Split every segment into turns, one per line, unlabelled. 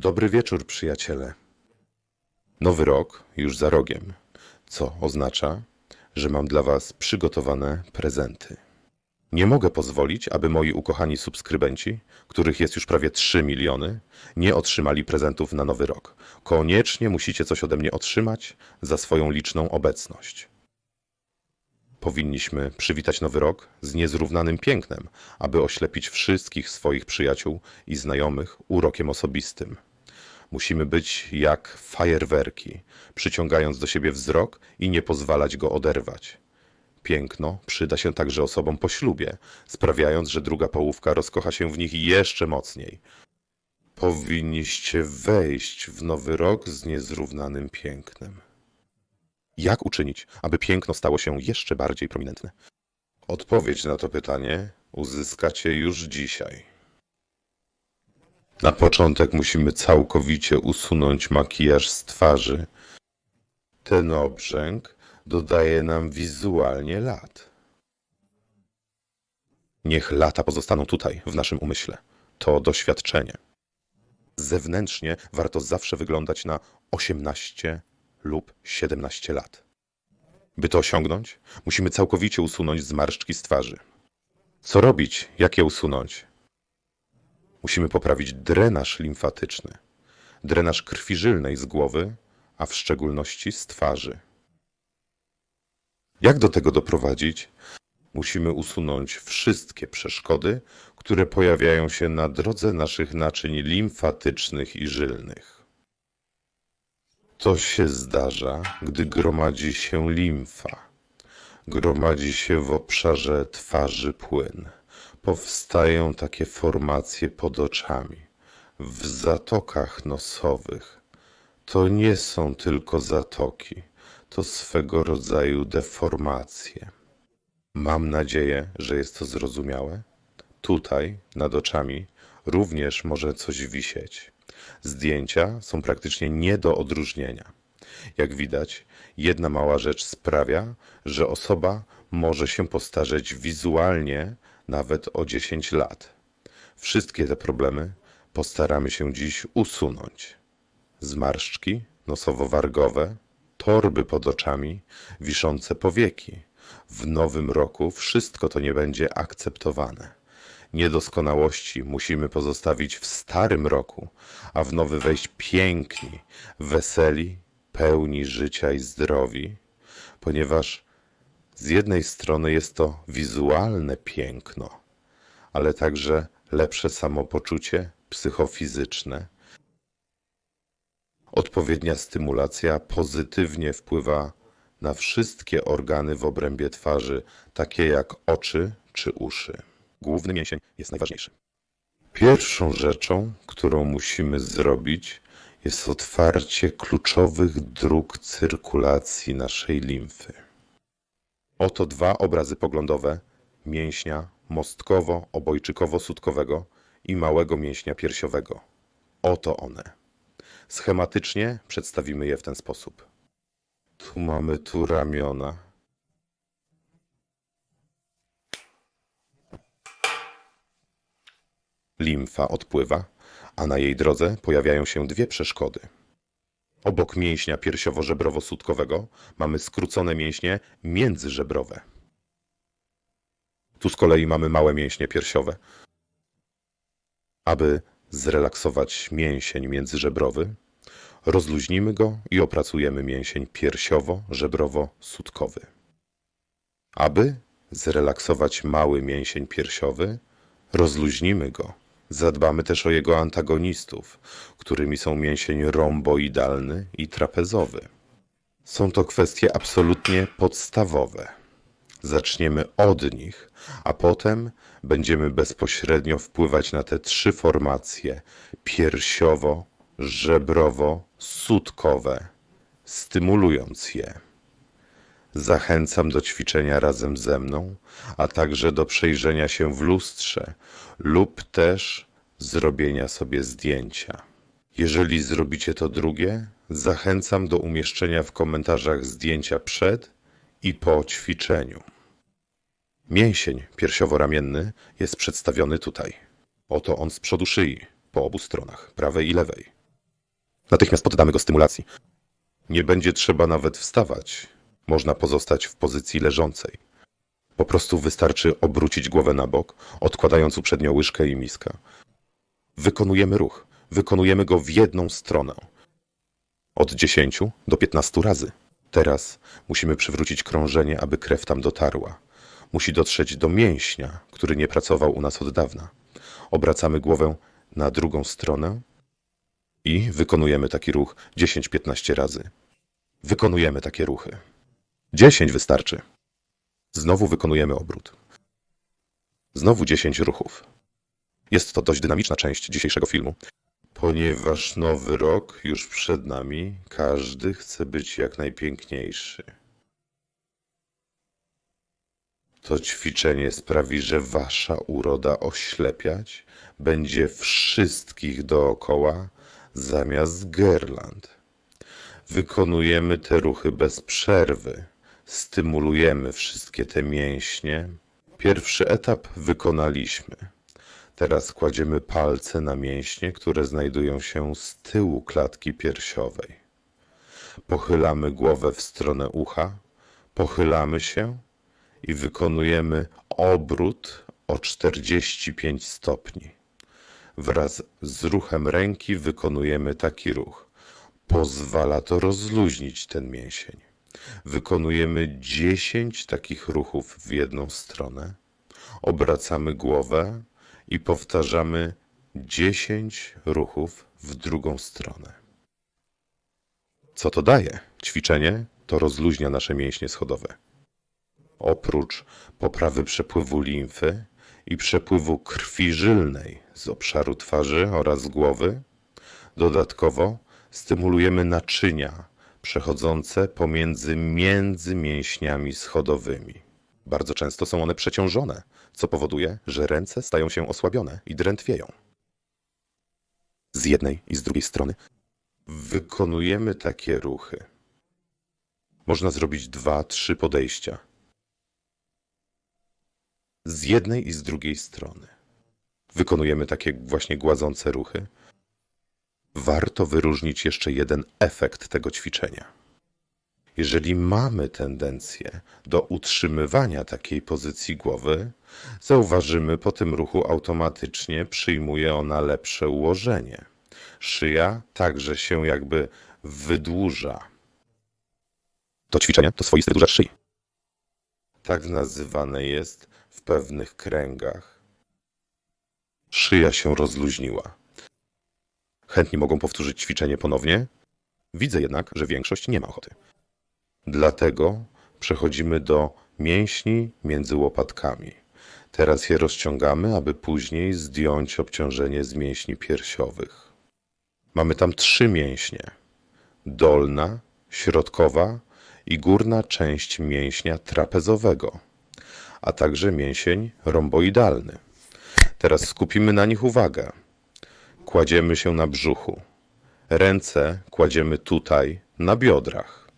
Dobry wieczór, przyjaciele. Nowy rok już za rogiem, co oznacza, że mam dla Was przygotowane prezenty. Nie mogę pozwolić, aby moi ukochani subskrybenci, których jest już prawie 3 miliony, nie otrzymali prezentów na nowy rok. Koniecznie musicie coś ode mnie otrzymać za swoją liczną obecność. Powinniśmy przywitać nowy rok z niezrównanym pięknem, aby oślepić wszystkich swoich przyjaciół i znajomych urokiem osobistym. Musimy być jak fajerwerki, przyciągając do siebie wzrok i nie pozwalać go oderwać. Piękno przyda się także osobom po ślubie, sprawiając, że druga połówka rozkocha się w nich jeszcze mocniej. Powinniście wejść w nowy rok z niezrównanym pięknem. Jak uczynić, aby piękno stało się jeszcze bardziej prominentne? Odpowiedź na to pytanie uzyskacie już dzisiaj. Na początek musimy całkowicie usunąć makijaż z twarzy. Ten obrzęk dodaje nam wizualnie lat. Niech lata pozostaną tutaj, w naszym umyśle. To doświadczenie. Zewnętrznie warto zawsze wyglądać na 18 lub 17 lat. By to osiągnąć, musimy całkowicie usunąć zmarszczki z twarzy. Co robić? Jak je usunąć? Musimy poprawić drenaż limfatyczny, drenaż krwi żylnej z głowy, a w szczególności z twarzy. Jak do tego doprowadzić? Musimy usunąć wszystkie przeszkody, które pojawiają się na drodze naszych naczyń limfatycznych i żylnych. To się zdarza, gdy gromadzi się limfa. Gromadzi się w obszarze twarzy płyn. Powstają takie formacje pod oczami, w zatokach nosowych. To nie są tylko zatoki, to swego rodzaju deformacje. Mam nadzieję, że jest to zrozumiałe. Tutaj, nad oczami, również może coś wisieć. Zdjęcia są praktycznie nie do odróżnienia. Jak widać, jedna mała rzecz sprawia, że osoba może się postarzeć wizualnie nawet o 10 lat. Wszystkie te problemy postaramy się dziś usunąć. Zmarszczki nosowo-wargowe, torby pod oczami, wiszące powieki. W nowym roku wszystko to nie będzie akceptowane. Niedoskonałości musimy pozostawić w starym roku, a w nowy wejść piękni, weseli, pełni życia i zdrowi, ponieważ z jednej strony jest to wizualne piękno, ale także lepsze samopoczucie psychofizyczne. Odpowiednia stymulacja pozytywnie wpływa na wszystkie organy w obrębie twarzy, takie jak oczy czy uszy. Główny mięsień jest najważniejszy. Pierwszą rzeczą, którą musimy zrobić, jest otwarcie kluczowych dróg cyrkulacji naszej limfy. Oto dwa obrazy poglądowe mięśnia mostkowo-obojczykowo-sutkowego i małego mięśnia piersiowego. Oto one. Schematycznie przedstawimy je w ten sposób. Tu mamy tu ramiona. Limfa odpływa, a na jej drodze pojawiają się dwie przeszkody. Obok mięśnia piersiowo-żebrowo-sutkowego mamy skrócone mięśnie międzyżebrowe. Tu z kolei mamy małe mięśnie piersiowe. Aby zrelaksować mięsień międzyżebrowy, rozluźnimy go i opracujemy mięsień piersiowo-żebrowo-sutkowy. Aby zrelaksować mały mięsień piersiowy, rozluźnimy go. Zadbamy też o jego antagonistów, którymi są mięsień romboidalny i trapezowy. Są to kwestie absolutnie podstawowe. Zaczniemy od nich, a potem będziemy bezpośrednio wpływać na te trzy formacje piersiowo, żebrowo, sutkowe, stymulując je. Zachęcam do ćwiczenia razem ze mną, a także do przejrzenia się w lustrze lub też zrobienia sobie zdjęcia. Jeżeli zrobicie to drugie, zachęcam do umieszczenia w komentarzach zdjęcia przed i po ćwiczeniu. Mięsień piersiowo-ramienny jest przedstawiony tutaj. Oto on z przodu szyi, po obu stronach, prawej i lewej. Natychmiast poddamy go stymulacji. Nie będzie trzeba nawet wstawać. Można pozostać w pozycji leżącej. Po prostu wystarczy obrócić głowę na bok, odkładając uprzednio łyżkę i miskę. Wykonujemy ruch. Wykonujemy go w jedną stronę. Od 10 do 15 razy. Teraz musimy przywrócić krążenie, aby krew tam dotarła. Musi dotrzeć do mięśnia, który nie pracował u nas od dawna. Obracamy głowę na drugą stronę i wykonujemy taki ruch 10-15 razy. Wykonujemy takie ruchy. 10 wystarczy. Znowu wykonujemy obrót. Znowu 10 ruchów. Jest to dość dynamiczna część dzisiejszego filmu. Ponieważ nowy rok już przed nami, każdy chce być jak najpiękniejszy. To ćwiczenie sprawi, że wasza uroda oślepiać będzie wszystkich dookoła zamiast gerland. Wykonujemy te ruchy bez przerwy. Stymulujemy wszystkie te mięśnie. Pierwszy etap wykonaliśmy. Teraz kładziemy palce na mięśnie, które znajdują się z tyłu klatki piersiowej. Pochylamy głowę w stronę ucha, pochylamy się i wykonujemy obrót o 45 stopni. Wraz z ruchem ręki wykonujemy taki ruch. Pozwala to rozluźnić ten mięsień. Wykonujemy 10 takich ruchów w jedną stronę. Obracamy głowę i powtarzamy 10 ruchów w drugą stronę. Co to daje? Ćwiczenie to rozluźnia nasze mięśnie schodowe. Oprócz poprawy przepływu limfy i przepływu krwi żylnej z obszaru twarzy oraz głowy, dodatkowo stymulujemy naczynia przechodzące pomiędzy między mięśniami schodowymi. Bardzo często są one przeciążone, co powoduje, że ręce stają się osłabione i drętwieją. Z jednej i z drugiej strony wykonujemy takie ruchy. Można zrobić dwa, trzy podejścia. Z jednej i z drugiej strony. Wykonujemy takie właśnie gładzące ruchy. Warto wyróżnić jeszcze jeden efekt tego ćwiczenia. Jeżeli mamy tendencję do utrzymywania takiej pozycji głowy, zauważymy po tym ruchu automatycznie przyjmuje ona lepsze ułożenie. Szyja także się jakby wydłuża. To ćwiczenie to swoisty wydłużacz szyi. Tak nazywane jest w pewnych kręgach. Szyja się rozluźniła. Chętni mogą powtórzyć ćwiczenie ponownie. Widzę jednak, że większość nie ma ochoty. Dlatego przechodzimy do mięśni między łopatkami. Teraz je rozciągamy, aby później zdjąć obciążenie z mięśni piersiowych. Mamy tam trzy mięśnie: dolna, środkowa i górna część mięśnia trapezowego, a także mięsień romboidalny. Teraz skupimy na nich uwagę. Kładziemy się na brzuchu. Ręce kładziemy tutaj, na biodrach.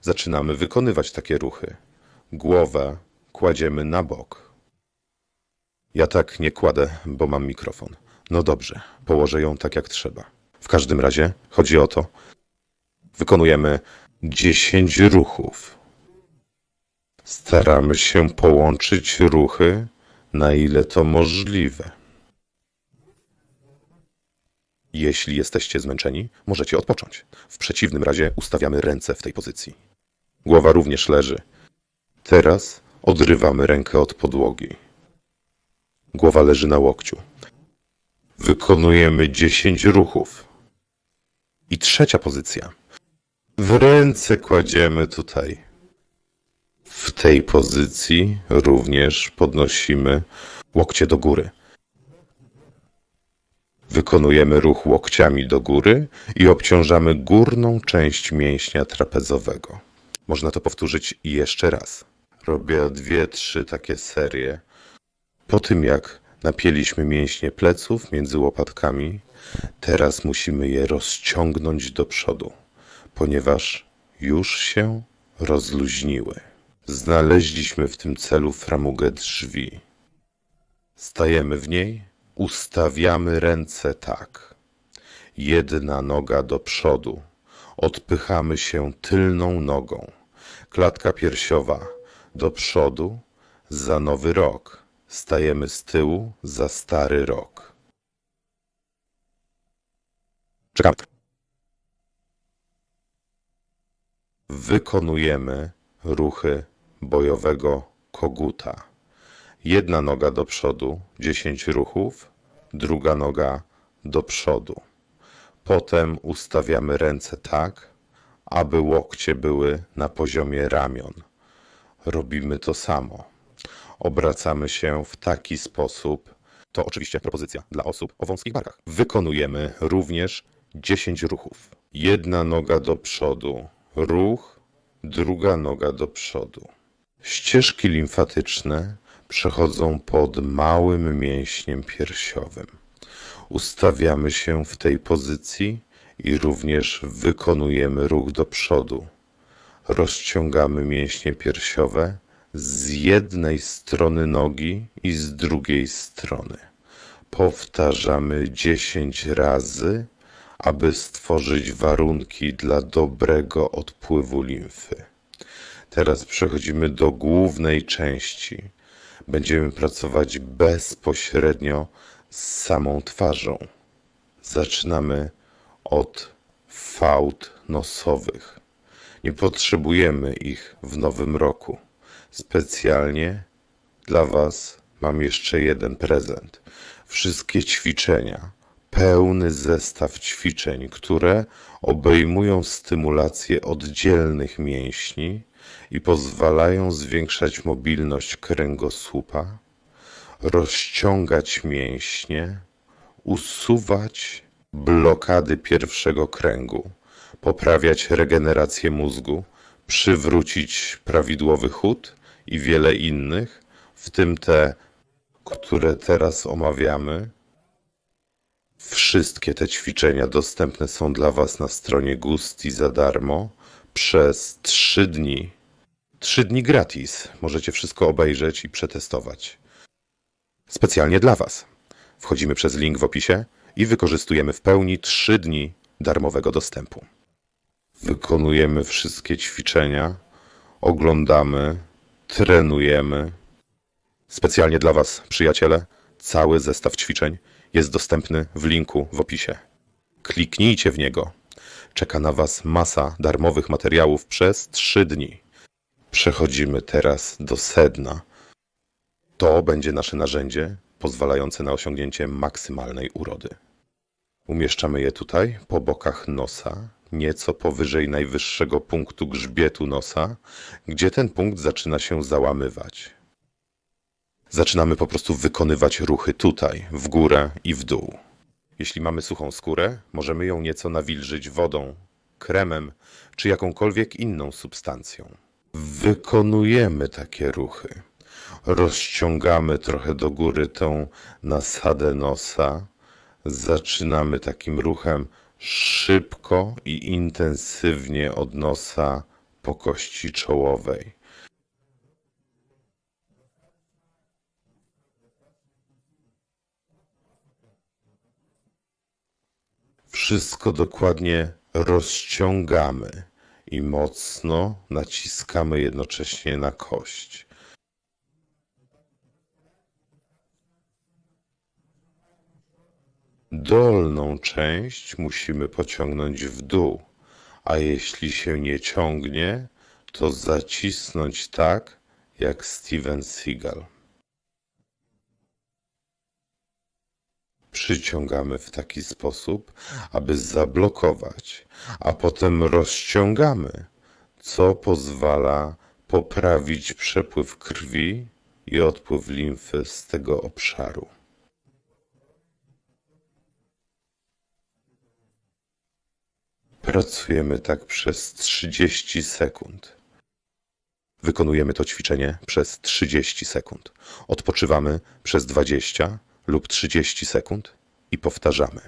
Zaczynamy wykonywać takie ruchy. Głowę kładziemy na bok. Ja tak nie kładę, bo mam mikrofon. No dobrze, położę ją tak jak trzeba. W każdym razie chodzi o to. Wykonujemy 10 ruchów. Staramy się połączyć ruchy, na ile to możliwe. Jeśli jesteście zmęczeni, możecie odpocząć. W przeciwnym razie ustawiamy ręce w tej pozycji. Głowa również leży. Teraz odrywamy rękę od podłogi. Głowa leży na łokciu. Wykonujemy 10 ruchów. I trzecia pozycja. W ręce kładziemy tutaj. W tej pozycji również podnosimy łokcie do góry. Wykonujemy ruch łokciami do góry i obciążamy górną część mięśnia trapezowego. Można to powtórzyć jeszcze raz. Robię dwie, trzy takie serie. Po tym jak napięliśmy mięśnie pleców między łopatkami, teraz musimy je rozciągnąć do przodu, ponieważ już się rozluźniły. Znaleźliśmy w tym celu framugę drzwi. Stajemy w niej, ustawiamy ręce tak. Jedna noga do przodu. Odpychamy się tylną nogą. Klatka piersiowa do przodu za nowy rok. Stajemy z tyłu za stary rok. Czekamy. Wykonujemy ruchy bojowego koguta. Jedna noga do przodu, 10 ruchów, druga noga do przodu. Potem ustawiamy ręce tak, aby łokcie były na poziomie ramion. Robimy to samo. Obracamy się w taki sposób. To oczywiście propozycja dla osób o wąskich barkach. Wykonujemy również 10 ruchów. Jedna noga do przodu, ruch, druga noga do przodu. Ścieżki limfatyczne przechodzą pod małym mięśniem piersiowym. Ustawiamy się w tej pozycji i również wykonujemy ruch do przodu. Rozciągamy mięśnie piersiowe z jednej strony nogi i z drugiej strony. Powtarzamy 10 razy, aby stworzyć warunki dla dobrego odpływu limfy. Teraz przechodzimy do głównej części. Będziemy pracować bezpośrednio z samą twarzą. Zaczynamy od fałd nosowych. Nie potrzebujemy ich w nowym roku. Specjalnie dla Was mam jeszcze jeden prezent. Wszystkie ćwiczenia, pełny zestaw ćwiczeń, które obejmują stymulację oddzielnych mięśni i pozwalają zwiększać mobilność kręgosłupa, rozciągać mięśnie, usuwać blokady pierwszego kręgu, poprawiać regenerację mózgu, przywrócić prawidłowy chód i wiele innych, w tym te, które teraz omawiamy. Wszystkie te ćwiczenia dostępne są dla Was na stronie Gusti za darmo przez 3 dni. 3 dni gratis. Możecie wszystko obejrzeć i przetestować. Specjalnie dla Was. Wchodzimy przez link w opisie i wykorzystujemy w pełni 3 dni darmowego dostępu. Wykonujemy wszystkie ćwiczenia, oglądamy, trenujemy. Specjalnie dla Was, przyjaciele, cały zestaw ćwiczeń jest dostępny w linku w opisie. Kliknijcie w niego. Czeka na Was masa darmowych materiałów przez 3 dni. Przechodzimy teraz do sedna. To będzie nasze narzędzie pozwalające na osiągnięcie maksymalnej urody. Umieszczamy je tutaj po bokach nosa, nieco powyżej najwyższego punktu grzbietu nosa, gdzie ten punkt zaczyna się załamywać. Zaczynamy po prostu wykonywać ruchy tutaj, w górę i w dół. Jeśli mamy suchą skórę, możemy ją nieco nawilżyć wodą, kremem czy jakąkolwiek inną substancją. Wykonujemy takie ruchy. Rozciągamy trochę do góry tą nasadę nosa. Zaczynamy takim ruchem szybko i intensywnie od nosa po kości czołowej. Wszystko dokładnie rozciągamy i mocno naciskamy jednocześnie na kość. Dolną część musimy pociągnąć w dół, a jeśli się nie ciągnie, to zacisnąć tak jak Steven Seagal. Przyciągamy w taki sposób, aby zablokować, a potem rozciągamy, co pozwala poprawić przepływ krwi i odpływ limfy z tego obszaru. Pracujemy tak przez 30 sekund. Wykonujemy to ćwiczenie przez 30 sekund. Odpoczywamy przez 20 lub 30 sekund i powtarzamy.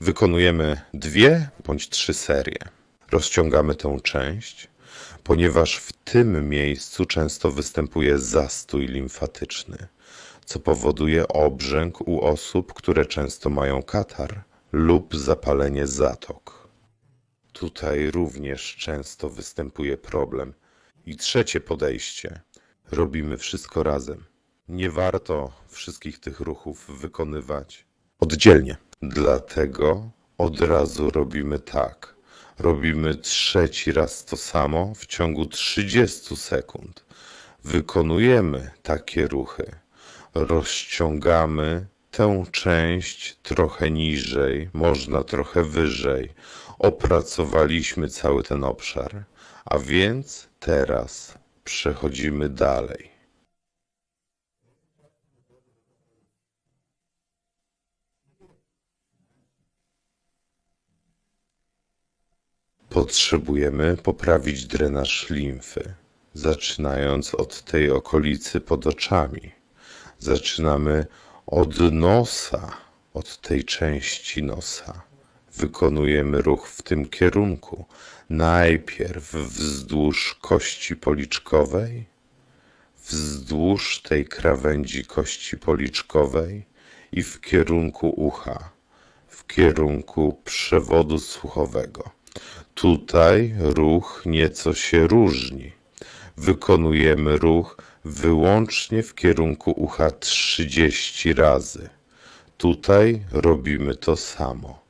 Wykonujemy dwie bądź trzy serie. Rozciągamy tę część, ponieważ w tym miejscu często występuje zastój limfatyczny, co powoduje obrzęk u osób, które często mają katar lub zapalenie zatok. Tutaj również często występuje problem. I trzecie podejście. Robimy wszystko razem. Nie warto wszystkich tych ruchów wykonywać oddzielnie. Dlatego od razu robimy tak. Robimy trzeci raz to samo w ciągu 30 sekund. Wykonujemy takie ruchy. Rozciągamy tę część trochę niżej, można trochę wyżej. Opracowaliśmy cały ten obszar, a więc teraz przechodzimy dalej. Potrzebujemy poprawić drenaż limfy, zaczynając od tej okolicy pod oczami. Zaczynamy od nosa, od tej części nosa. Wykonujemy ruch w tym kierunku. Najpierw wzdłuż kości policzkowej, wzdłuż tej krawędzi kości policzkowej i w kierunku ucha, w kierunku przewodu słuchowego. Tutaj ruch nieco się różni. Wykonujemy ruch wyłącznie w kierunku ucha 30 razy. Tutaj robimy to samo.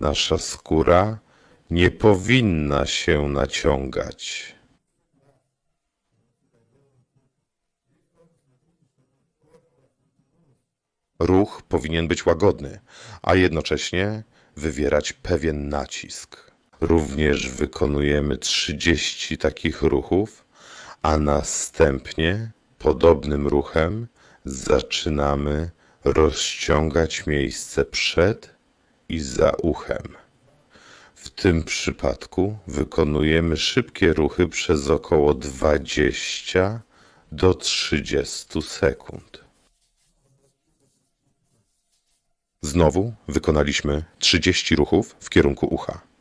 Nasza skóra nie powinna się naciągać. Ruch powinien być łagodny, a jednocześnie wywierać pewien nacisk. Również wykonujemy 30 takich ruchów, a następnie podobnym ruchem zaczynamy rozciągać miejsce przed i za uchem. W tym przypadku wykonujemy szybkie ruchy przez około 20 do 30 sekund. Znowu wykonaliśmy 30 ruchów w kierunku ucha.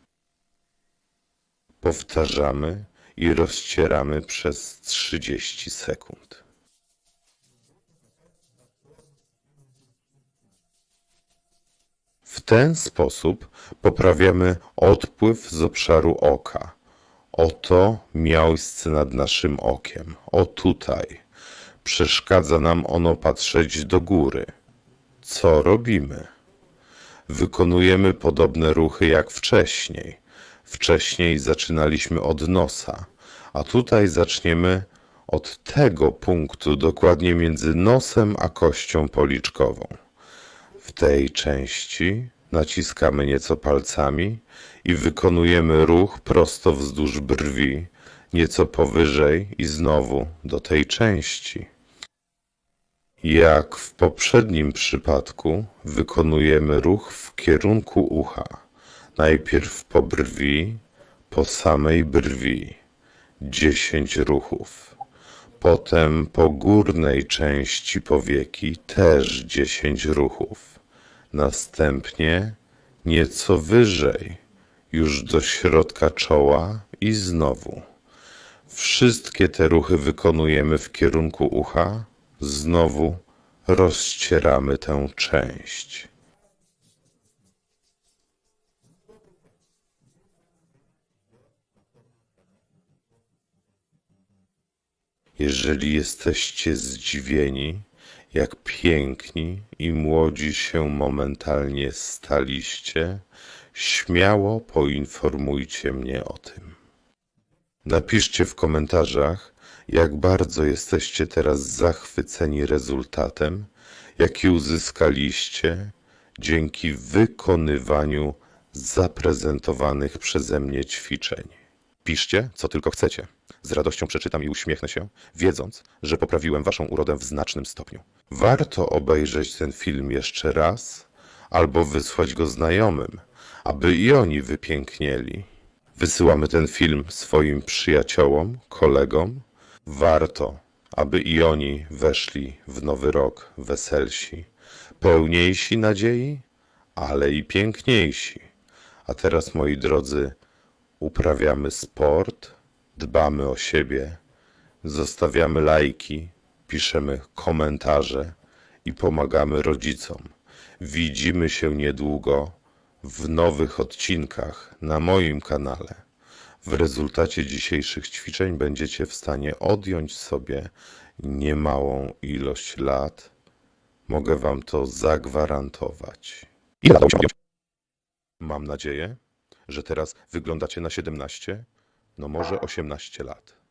Powtarzamy i rozcieramy przez 30 sekund. W ten sposób poprawiamy odpływ z obszaru oka. Oto miejsce nad naszym okiem. O tutaj. Przeszkadza nam ono patrzeć do góry. Co robimy? Wykonujemy podobne ruchy jak wcześniej. Wcześniej zaczynaliśmy od nosa, a tutaj zaczniemy od tego punktu, dokładnie między nosem a kością policzkową. W tej części naciskamy nieco palcami i wykonujemy ruch prosto wzdłuż brwi, nieco powyżej i znowu do tej części. Jak w poprzednim przypadku, wykonujemy ruch w kierunku ucha. Najpierw po brwi, po samej brwi. 10 ruchów. Potem po górnej części powieki też 10 ruchów. Następnie nieco wyżej, już do środka czoła i znowu. Wszystkie te ruchy wykonujemy w kierunku ucha. Znowu rozcieramy tę część. Jeżeli jesteście zdziwieni, jak piękni i młodzi się momentalnie staliście, śmiało poinformujcie mnie o tym. Napiszcie w komentarzach, jak bardzo jesteście teraz zachwyceni rezultatem, jaki uzyskaliście dzięki wykonywaniu zaprezentowanych przeze mnie ćwiczeń. Piszcie, co tylko chcecie. Z radością przeczytam i uśmiechnę się, wiedząc, że poprawiłem waszą urodę w znacznym stopniu. Warto obejrzeć ten film jeszcze raz albo wysłać go znajomym, aby i oni wypięknieli. Wysyłamy ten film swoim przyjaciołom, kolegom. Warto, aby i oni weszli w nowy rok weselsi, pełniejsi nadziei, ale i piękniejsi. A teraz, moi drodzy, uprawiamy sport, dbamy o siebie, zostawiamy lajki, piszemy komentarze i pomagamy rodzicom. Widzimy się niedługo w nowych odcinkach na moim kanale. W rezultacie dzisiejszych ćwiczeń będziecie w stanie odjąć sobie niemałą ilość lat. Mogę Wam to zagwarantować. Ile? Mam nadzieję, że teraz wyglądacie na 17, no może 18 lat.